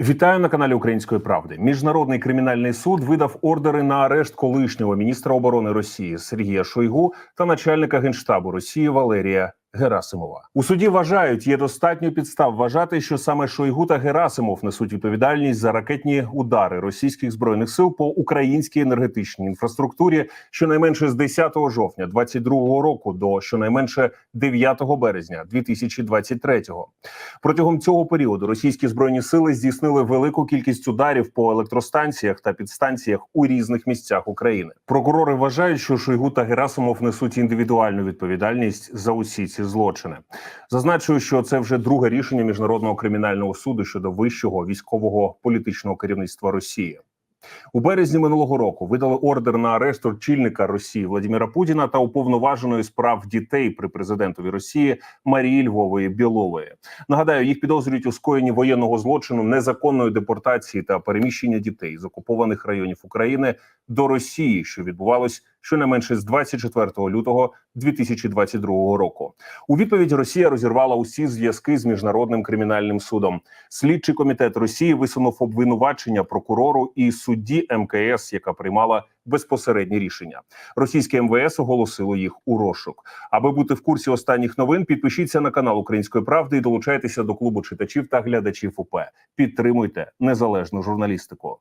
Вітаю на каналі Української правди. Міжнародний кримінальний суд видав ордери на арешт колишнього міністра оборони Росії Сергія Шойгу та начальника генштабу Росії Валерія Герасимова. У суді вважають, є достатньо підстав вважати, що саме Шойгу та Герасимов несуть відповідальність за ракетні удари російських збройних сил по українській енергетичній інфраструктурі щонайменше з 10 жовтня 2022 року до щонайменше 9 березня 2023. Протягом цього періоду російські збройні сили здійснили велику кількість ударів по електростанціях та підстанціях у різних місцях України. Прокурори вважають, що Шойгу та Герасимов несуть індивідуальну відповідальність за усі ці злочини. Зазначую, що це вже друге рішення міжнародного кримінального суду щодо вищого військового політичного керівництва Росії. У березні минулого року видали ордер на арешт очільника Росії Владимира Путіна та уповноваженої справ дітей при президентові Росії Марії Львової Білової. Нагадаю, їх підозрюють у скоєнні воєнного злочину, незаконної депортації та переміщення дітей з окупованих районів України до Росії, що відбувалось щонайменше з 24 лютого 2022 року. У відповідь Росія розірвала усі зв'язки з міжнародним кримінальним судом. Слідчий комітет Росії висунув обвинувачення прокурору і судді МКС, яка приймала безпосередні рішення. Російське МВС оголосило їх у розшук. Аби бути в курсі останніх новин, підпишіться на канал Української правди і долучайтеся до клубу читачів та глядачів УП. Підтримуйте незалежну журналістику.